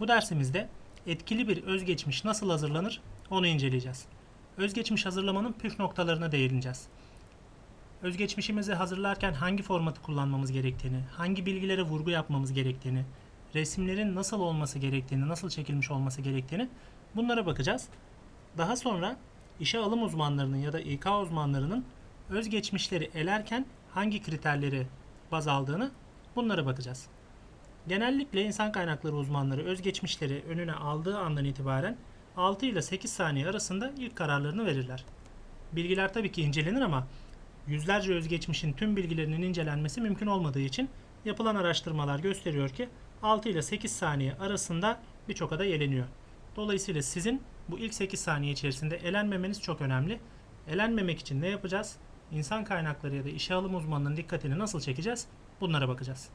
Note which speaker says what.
Speaker 1: Bu dersimizde etkili bir özgeçmiş nasıl hazırlanır onu inceleyeceğiz. Özgeçmiş hazırlamanın püf noktalarına değineceğiz. Özgeçmişimizi hazırlarken hangi formatı kullanmamız gerektiğini, hangi bilgilere vurgu yapmamız gerektiğini, resimlerin nasıl olması gerektiğini, nasıl çekilmiş olması gerektiğini bunlara bakacağız. Daha sonra işe alım uzmanlarının ya da İK uzmanlarının özgeçmişleri elerken hangi kriterleri baz aldığını bunlara bakacağız. Genellikle insan kaynakları uzmanları özgeçmişleri önüne aldığı andan itibaren 6 ile 8 saniye arasında ilk kararlarını verirler. Bilgiler tabii ki incelenir ama yüzlerce özgeçmişin tüm bilgilerinin incelenmesi mümkün olmadığı için yapılan araştırmalar gösteriyor ki 6 ile 8 saniye arasında birçok aday eleniyor. Dolayısıyla sizin bu ilk 8 saniye içerisinde elenmemeniz çok önemli. Elenmemek için ne yapacağız? İnsan kaynakları ya da işe alım uzmanının dikkatini nasıl çekeceğiz? Bunlara bakacağız.